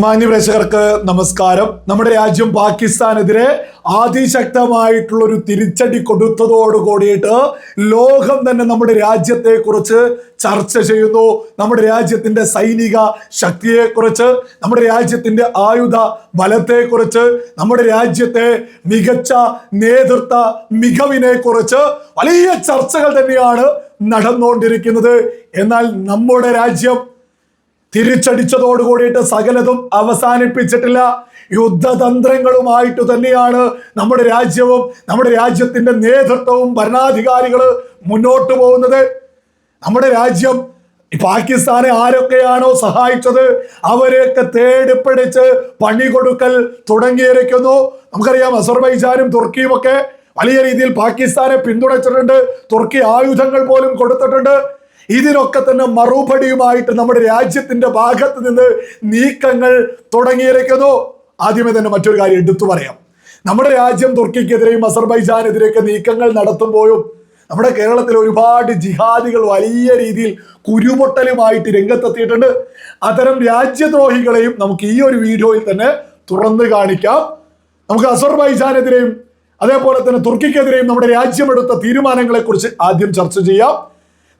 മാന്യപ്രേക്ഷകർക്ക് നമസ്കാരം. നമ്മുടെ രാജ്യം പാകിസ്ഥാനെതിരെ അതിശക്തമായിട്ടുള്ള ഒരു തിരിച്ചടി കൊടുത്തതോട് കൂടിയിട്ട് ലോകം തന്നെ നമ്മുടെ രാജ്യത്തെ കുറിച്ച് ചർച്ച ചെയ്യുന്നു. നമ്മുടെ രാജ്യത്തിന്റെ സൈനിക ശക്തിയെക്കുറിച്ച് നമ്മുടെ രാജ്യത്തിന്റെ ആയുധ ബലത്തെ കുറിച്ച് നമ്മുടെ രാജ്യത്തെ മികച്ച നേതൃത്വ മികവിനെ കുറിച്ച് വലിയ ചർച്ചകൾ തന്നെയാണ് നടന്നുകൊണ്ടിരിക്കുന്നത്. എന്നാൽ നമ്മുടെ രാജ്യം തിരിച്ചടിച്ചതോട് കൂടിയിട്ട് സകലതും അവസാനിപ്പിച്ചിട്ടില്ല. യുദ്ധതന്ത്രങ്ങളുമായിട്ട് തന്നെയാണ് നമ്മുടെ രാജ്യവും നമ്മുടെ രാജ്യത്തിന്റെ നേതൃത്വവും ഭരണാധികാരികൾ മുന്നോട്ട് പോകുന്നത്. നമ്മുടെ രാജ്യം പാകിസ്ഥാനെ ആരൊക്കെയാണോ സഹായിച്ചത് അവരെയൊക്കെ തേടിപ്പിടിച്ച് പണി കൊടുക്കൽ തുടങ്ങിയിരിക്കുന്നു. നമുക്കറിയാം അസർബൈജാനും തുർക്കിയും ഒക്കെ വലിയ രീതിയിൽ പാകിസ്ഥാനെ പിന്തുണച്ചിട്ടുണ്ട്. തുർക്കി ആയുധങ്ങൾ പോലും കൊടുത്തിട്ടുണ്ട്. ഇതിനൊക്കെ തന്നെ മറുപടിയുമായിട്ട് നമ്മുടെ രാജ്യത്തിന്റെ ഭാഗത്ത് നിന്ന് നീക്കങ്ങൾ തുടങ്ങിയിരിക്കുന്നു. ആദ്യമേ തന്നെ മറ്റൊരു കാര്യം എടുത്തു പറയാം. നമ്മുടെ രാജ്യം തുർക്കിക്കെതിരെയും അസർബൈജാനെതിരെയൊക്കെ നീക്കങ്ങൾ നടത്തുമ്പോഴും നമ്മുടെ കേരളത്തിൽ ഒരുപാട് ജിഹാദികൾ വലിയ രീതിയിൽ കുരുപൊട്ടലുമായിട്ട് രംഗത്തെത്തിയിട്ടുണ്ട്. അത്തരം രാജ്യദ്രോഹികളെയും നമുക്ക് ഈ ഒരു വീഡിയോയിൽ തന്നെ തുറന്നു കാണിക്കാം. നമുക്ക് അസർബൈജാനെതിരെയും അതേപോലെ തന്നെ തുർക്കിക്കെതിരെയും നമ്മുടെ രാജ്യമെടുത്ത തീരുമാനങ്ങളെ കുറിച്ച് ആദ്യം ചർച്ച ചെയ്യാം.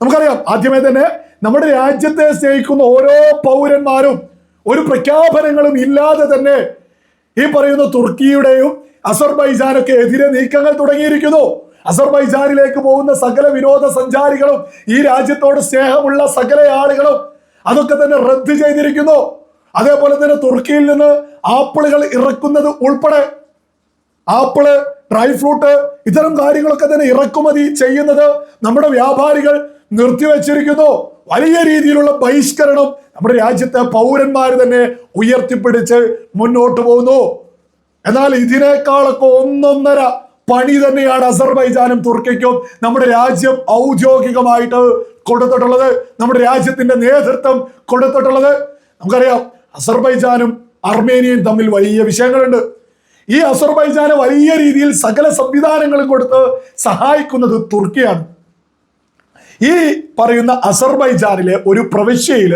നമുക്കറിയാം ആദ്യമേ തന്നെ നമ്മുടെ രാജ്യത്തെ സ്നേഹിക്കുന്ന ഓരോ പൗരന്മാരും ഒരു പ്രഖ്യാപനങ്ങളും ഇല്ലാതെ തന്നെ ഈ പറയുന്ന തുർക്കിയുടെയും അസർബൈജാനൊക്കെ എതിരെ നീക്കങ്ങൾ തുടങ്ങിയിരിക്കുന്നു. അസർബൈജാനിലേക്ക് പോകുന്ന സകല വിനോദ സഞ്ചാരികളും ഈ രാജ്യത്തോട് സ്നേഹമുള്ള സകല ആളുകളും അതൊക്കെ തന്നെ റദ്ദ് ചെയ്തിരിക്കുന്നു. അതേപോലെ തന്നെ തുർക്കിയിൽ നിന്ന് ആപ്പിളുകൾ ഇറക്കുന്നത് ഉൾപ്പെടെ ആപ്പിൾ ഡ്രൈ ഫ്രൂട്ട് ഇത്തരം കാര്യങ്ങളൊക്കെ തന്നെ ഇറക്കുമതി ചെയ്യുന്നത് നമ്മുടെ വ്യാപാരികൾ നിർത്തിവെച്ചിരിക്കുന്നു. വലിയ രീതിയിലുള്ള ബഹിഷ്കരണം നമ്മുടെ രാജ്യത്തെ പൗരന്മാർ തന്നെ ഉയർത്തിപ്പിടിച്ച് മുന്നോട്ട് പോകുന്നു. എന്നാൽ ഇതിനേക്കാളൊക്കെ ഒന്നൊന്നര പണി തന്നെയാണ് അസർബൈജാനും തുർക്കിക്കും നമ്മുടെ രാജ്യം ഔദ്യോഗികമായിട്ട് കൊടുത്തിട്ടുള്ളത്. നമ്മുടെ രാജ്യത്തിന്റെ നേതൃത്വം കൊടുത്തിട്ടുള്ളത്. നമുക്കറിയാം അസർബൈജാനും അർമേനിയയും തമ്മിൽ വലിയ വിഷയങ്ങളുണ്ട്. ഈ അസർബൈജാന് വലിയ രീതിയിൽ സകല സംവിധാനങ്ങളും കൊടുത്ത് സഹായിക്കുന്നത് തുർക്കിയാണ്. ഈ പറയുന്ന അസർബൈജാനിലെ ഒരു പ്രവിശ്യയിൽ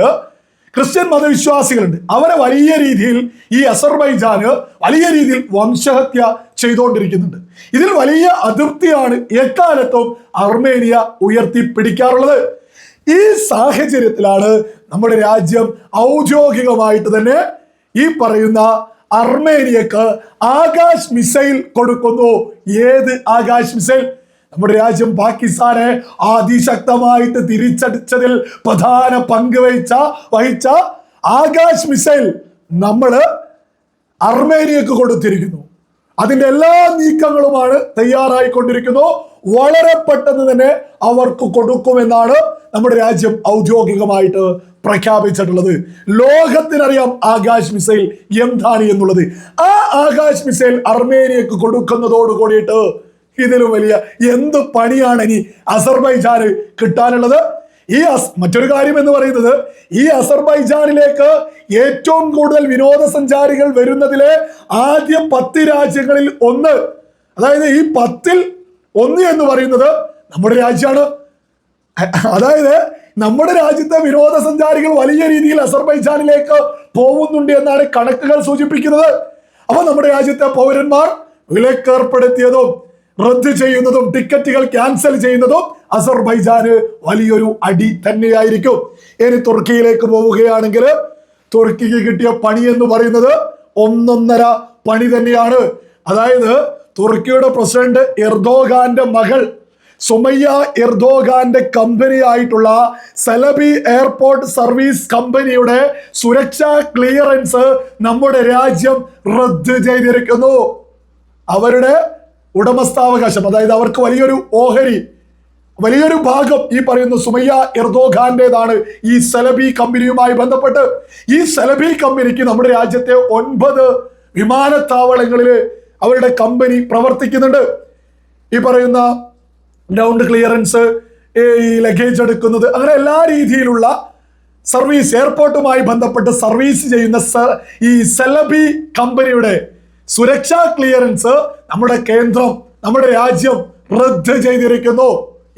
ക്രിസ്ത്യൻ മതവിശ്വാസികളുണ്ട്. അവരെ വലിയ രീതിയിൽ ഈ അസർബൈജാന് വലിയ രീതിയിൽ വംശഹത്യ ചെയ്തുകൊണ്ടിരിക്കുന്നുണ്ട് ഇതിൽ വലിയ അതിർത്തിയാണ് എക്കാലത്തും അർമേനിയ ഉയർത്തി പിടിക്കാറുള്ളത് ഈ സാഹചര്യത്തിലാണ് നമ്മുടെ രാജ്യം ഔദ്യോഗികമായിട്ട് തന്നെ ഈ പറയുന്ന അർമേനിയക്ക് ആകാശ് മിസൈൽ കൊടുക്കുന്നു. ഏത് ആകാശ് മിസൈൽ? നമ്മുടെ രാജ്യം പാകിസ്ഥാനെ അതിശക്തമായിട്ട് തിരിച്ചടിച്ചതിൽ പ്രധാന പങ്ക് വഹിച്ച വഹിച്ച ആകാശ് മിസൈൽ നമ്മൾ അർമേനിയക്ക് കൊടുത്തിരിക്കുന്നു. അതിന്റെ എല്ലാ നീക്കങ്ങളുമാണ് തയ്യാറായിക്കൊണ്ടിരിക്കുന്നു. വളരെ പെട്ടെന്ന് തന്നെ അവർക്ക് കൊടുക്കുമെന്നാണ് നമ്മുടെ രാജ്യം ഔദ്യോഗികമായിട്ട് പ്രഖ്യാപിച്ചിട്ടുള്ളത്. ലോകത്തിനറിയാം ആകാശ് മിസൈൽ എന്താണ് എന്നുള്ളത്. ആ ആകാശ് മിസൈൽ അർമേനിയക്ക് കൊടുക്കുന്നതോട് കൂടിയിട്ട് ഇതിലും വലിയ എന്ത് പണിയാണ് ഇനി അസർബൈജാന് കിട്ടാനുള്ളത്? ഈ മറ്റൊരു കാര്യം എന്ന് പറയുന്നത് ഈ അസർബൈജാനിലേക്ക് ഏറ്റവും കൂടുതൽ വിനോദസഞ്ചാരികൾ വരുന്നതിലെ ആദ്യ പത്ത് രാജ്യങ്ങളിൽ ഒന്ന്. അതായത് ഈ പത്തിൽ ഒന്ന് എന്ന് പറയുന്നത് നമ്മുടെ രാജ്യമാണ്. അതായത് നമ്മുടെ രാജ്യത്തെ വിനോദസഞ്ചാരികൾ വലിയ രീതിയിൽ അസർബൈജാനിലേക്ക് പോകുന്നുണ്ട് എന്നാണ് കണക്കുകൾ സൂചിപ്പിക്കുന്നത്. അപ്പൊ നമ്മുടെ രാജ്യത്തെ പൗരന്മാർ വിലക്കേർപ്പെടുത്തിയതും റദ്ദ് ചെയ്യുന്നതും ടിക്കറ്റുകൾ ക്യാൻസൽ ചെയ്യുന്നതും അസർബൈജാന് വലിയൊരു അടി തന്നെയായിരിക്കും. ഇനി തുർക്കിയിലേക്ക് പോവുകയാണെങ്കിൽ തുർക്കിക്ക് കിട്ടിയ പണി എന്ന് പറയുന്നത് ഒന്നൊന്നര പണി തന്നെയാണ്. അതായത് തുർക്കിയുടെ പ്രസിഡന്റ് എർദോഗാന്റെ മകൾ സുമയ്യ എർദോഗാന്റെ കമ്പനി ആയിട്ടുള്ള സെലബി എയർപോർട്ട് സർവീസ് കമ്പനിയുടെ സുരക്ഷാ ക്ലിയറൻസ് നമ്മുടെ രാജ്യം റദ്ദ് ചെയ്തിരിക്കുന്നു. അവരുടെ ഉടമസ്ഥാവകാശം അതായത് അവർക്ക് വലിയൊരു ഓഹരി വലിയൊരു ഭാഗം ഈ പറയുന്ന സുമയ്യ എർദോഖാന്റേതാണ് ഈ സെലബി കമ്പനിയുമായി ബന്ധപ്പെട്ട്. ഈ സെലബി കമ്പനിക്ക് നമ്മുടെ രാജ്യത്തെ ഒൻപത് വിമാനത്താവളങ്ങളിൽ അവരുടെ കമ്പനി പ്രവർത്തിക്കുന്നുണ്ട്. ഈ പറയുന്ന ഗ്രൗണ്ട് ക്ലിയറൻസ് ഈ ലഗേജ് എടുക്കുന്നത് അങ്ങനെ എല്ലാ രീതിയിലുള്ള സർവീസ് എയർപോർട്ടുമായി ബന്ധപ്പെട്ട് സർവീസ് ചെയ്യുന്ന ഈ സെലബി കമ്പനിയുടെ സുരക്ഷാ ക്ലിയറൻസ് നമ്മുടെ കേന്ദ്രം നമ്മുടെ രാജ്യം റദ്ദ് ചെയ്തിരിക്കുന്നു.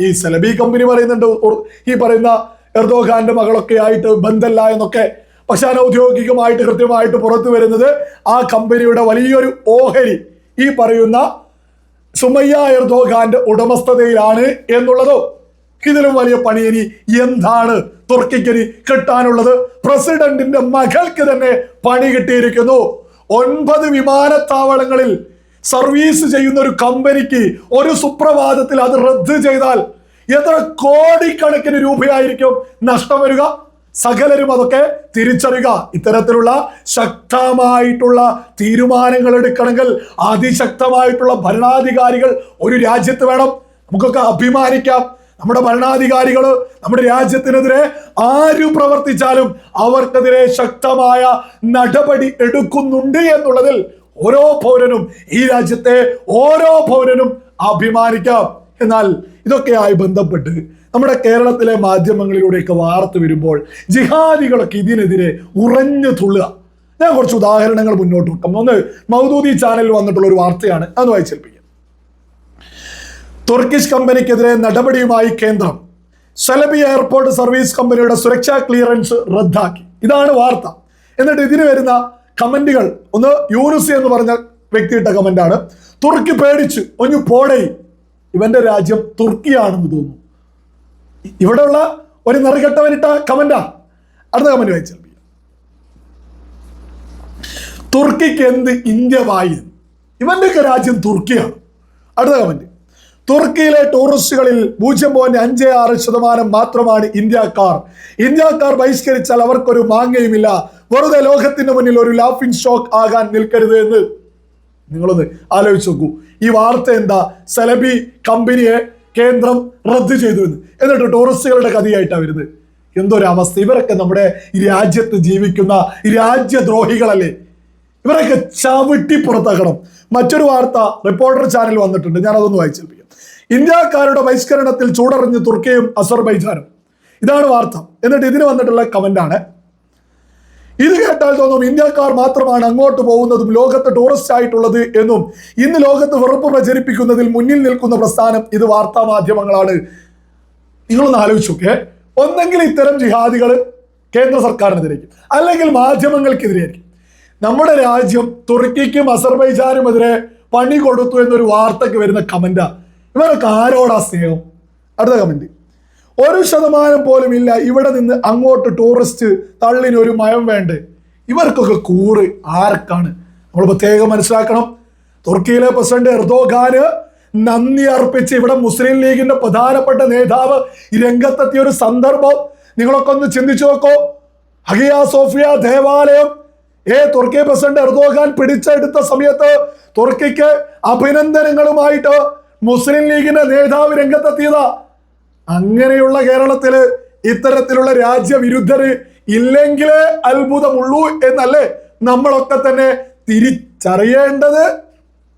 ഈ സെലബി കമ്പനി പറയുന്നുണ്ട് ഈ പറയുന്ന എർദോഖാന്റെ മകളൊക്കെ ആയിട്ട് ബന്ധല്ല എന്നൊക്കെ. പക്ഷെ അനൗദ്യോഗികമായിട്ട് കൃത്യമായിട്ട് പുറത്തു വരുന്നത് ആ കമ്പനിയുടെ വലിയൊരു ഓഹരി ഈ പറയുന്ന സുമയ്യ എർദോഖാന്റെ ഉടമസ്ഥതയിലാണ് എന്നുള്ളതോ. ഇതിലും വലിയ പണി ഇനി എന്താണ് തുർക്കിക്കിനി കിട്ടാനുള്ളത്? പ്രസിഡന്റിന്റെ മകൾക്ക് തന്നെ പണി കിട്ടിയിരിക്കുന്നു. ഒൻപത് വിമാനത്താവളങ്ങളിൽ സർവീസ് ചെയ്യുന്ന ഒരു കമ്പനിക്ക് ഒരു സുപ്രഭാതത്തിൽ അത് റദ്ദ് ചെയ്താൽ എത്ര കോടിക്കണക്കിന് രൂപയായിരിക്കും നഷ്ടം വരിക? സകലരും അതൊക്കെ തിരിച്ചറിയുക. ഇത്തരത്തിലുള്ള ശക്തമായിട്ടുള്ള തീരുമാനങ്ങൾ എടുക്കണമെങ്കിൽ അതിശക്തമായിട്ടുള്ള ഭരണാധികാരികൾ ഒരു രാജ്യത്ത് വേണം. നമുക്കൊക്കെ അഭിമാനിക്കാം. നമ്മുടെ ഭരണാധികാരികൾ നമ്മുടെ രാജ്യത്തിനെതിരെ ആര് പ്രവർത്തിച്ചാലും അവർക്കെതിരെ ശക്തമായ നടപടി എടുക്കുന്നുണ്ട് എന്നുള്ളതിൽ ഓരോ പൗരനും ഈ രാജ്യത്തെ ഓരോ പൗരനും അഭിമാനിക്കാം. എന്നാൽ ഇതൊക്കെയായി ബന്ധപ്പെട്ട് നമ്മുടെ കേരളത്തിലെ മാധ്യമങ്ങളിലൂടെയൊക്കെ വാർത്ത വരുമ്പോൾ ജിഹാദികളൊക്കെ ഇതിനെതിരെ ഉറഞ്ഞു തുള്ളുക. ഞാൻ കുറച്ച് ഉദാഹരണങ്ങൾ മുന്നോട്ട് വെക്കാം. ഒന്ന് മൗദൂദി ചാനലിൽ വന്നിട്ടുള്ള ഒരു വാർത്തയാണ്. അത് വായിച്ചേൽപ്പിക്കാം തുർക്കിഷ് കമ്പനിക്കെതിരെ നടപടിയുമായി കേന്ദ്രം. സലബി എയർപോർട്ട് സർവീസ് കമ്പനിയുടെ സുരക്ഷാ ക്ലിയറൻസ് റദ്ദാക്കി. ഇതാണ് വാർത്ത. എന്നിട്ട് ഇതിന് വരുന്ന കമന്റുകൾ. ഒന്ന് യൂനുസി എന്ന് പറഞ്ഞ വ്യക്തിയിട്ട കമന്റാണ്. തുർക്കി പേടിച്ചു ഒന്ന് പോടേ ഇവന്റെ രാജ്യം തുർക്കിയാണെന്ന് തോന്നുന്നു. ഇവിടെയുള്ള ഒരു നെറുകെട്ടവനിട്ട കമന്റാ. അടുത്ത കമന്റ് വായിച്ചാൽ തുർക്കിക്ക് എന്ത് ഇന്ത്യ വായി ഇവന്റെയൊക്കെ രാജ്യം തുർക്കിയാണ്. അടുത്ത കമന്റ്. തുർക്കിയിലെ ടൂറിസ്റ്റുകളിൽ പൂജ്യം പോയിന്റ് അഞ്ച് ആറ് ശതമാനം മാത്രമാണ് ഇന്ത്യക്കാർ. ഇന്ത്യക്കാർ ബഹിഷ്കരിച്ചാൽ അവർക്കൊരു മാങ്ങയുമില്ല. വെറുതെ ലോകത്തിന് മുന്നിൽ ഒരു ലാഫിംഗ് സ്റ്റോക്ക് ആകാൻ നിൽക്കരുത് എന്ന് നിങ്ങളൊന്ന് ആലോചിച്ച് നോക്കൂ. ഈ വാർത്ത എന്താ? സെലബി കമ്പനിയെ കേന്ദ്രം റദ്ദു ചെയ്തു എന്ന്. എന്നിട്ട് ടൂറിസ്റ്റുകളുടെ കഥയായിട്ടാണ് വരുന്നത്. എന്തൊരവസ്ഥ ഇവരൊക്കെ നമ്മുടെ ഈ രാജ്യത്ത് ജീവിക്കുന്ന രാജ്യദ്രോഹികളല്ലേ? ഇവരൊക്കെ ചവിട്ടി പുറത്താക്കണം. മറ്റൊരു വാർത്ത റിപ്പോർട്ടർ ചാനൽ വന്നിട്ടുണ്ട്. ഞാൻ അതൊന്ന് വായിച്ചേൽപ്പിക്കാം ഇന്ത്യക്കാരുടെ ബഹിഷ്കരണത്തിൽ ചൂടറിഞ്ഞ് തുർക്കിയും അസർബൈജാനും. ഇതാണ് വാർത്ത. എന്നിട്ട് ഇതിന് വന്നിട്ടുള്ള കമന്റാണ് ഇത് കേട്ടാൽ തോന്നും ഇന്ത്യക്കാർ മാത്രമാണ് അങ്ങോട്ട് പോകുന്നതും ലോകത്ത് ടൂറിസ്റ്റ് ആയിട്ടുള്ളത് എന്നും ഇന്ന് ലോകത്ത് വെറുപ്പ് പ്രചരിപ്പിക്കുന്നതിൽ മുന്നിൽ നിൽക്കുന്ന പ്രസ്ഥാനം ഇത് വാർത്താ മാധ്യമങ്ങളാണ്. നിങ്ങളൊന്ന് ആലോചിച്ചു ഓക്കെ ഒന്നെങ്കിൽ ഇത്തരം ജിഹാദികൾ കേന്ദ്ര സർക്കാരിനെതിരേക്കും അല്ലെങ്കിൽ മാധ്യമങ്ങൾക്കെതിരെയായിരിക്കും നമ്മുടെ രാജ്യം തുർക്കിക്കും അസർബൈജാനുമെതിരെ പണി കൊടുത്തു എന്നൊരു വാർത്തയ്ക്ക് വരുന്ന കമന്റാ ഇവരൊക്കെ ആരോടാ സ്നേഹം? അടുത്ത കമന്റ് ഒരു ശതമാനം പോലും ഇല്ല ഇവിടെ നിന്ന് അങ്ങോട്ട് ടൂറിസ്റ്റ് തള്ളിന് ഒരു മയം വേണ്ടേ? ഇവർക്കൊക്കെ കൂറ് ആർക്കാണ്? നമ്മൾ പ്രത്യേകം മനസ്സിലാക്കണം. തുർക്കിയിലെ പ്രസിഡന്റ് എർദോഖാന് നന്ദി അർപ്പിച്ച് ഇവിടെ മുസ്ലിം ലീഗിന്റെ പ്രധാനപ്പെട്ട നേതാവ് രംഗത്തെത്തിയ ഒരു സന്ദർഭം നിങ്ങളൊക്കെ ഒന്ന് ചിന്തിച്ചു നോക്കോ. ഹഗിയ സോഫിയ ദേവാലയം. ഏ തുർക്കി പ്രസിഡന്റ് എർദോഖാൻ പിടിച്ചെടുത്ത സമയത്ത് തുർക്കിക്ക് അഭിനന്ദനങ്ങളുമായിട്ട് മുസ്ലിം ലീഗിന്റെ നേതാവ് രംഗത്തെത്തിയത്. അങ്ങനെയുള്ള കേരളത്തിൽ ഇത്തരത്തിലുള്ള രാജ്യവിരുദ്ധര് ഇല്ലെങ്കിലേ അത്ഭുതമുള്ളൂ എന്നല്ലേ നമ്മളൊക്കെ തന്നെ തിരിച്ചറിയേണ്ടത്.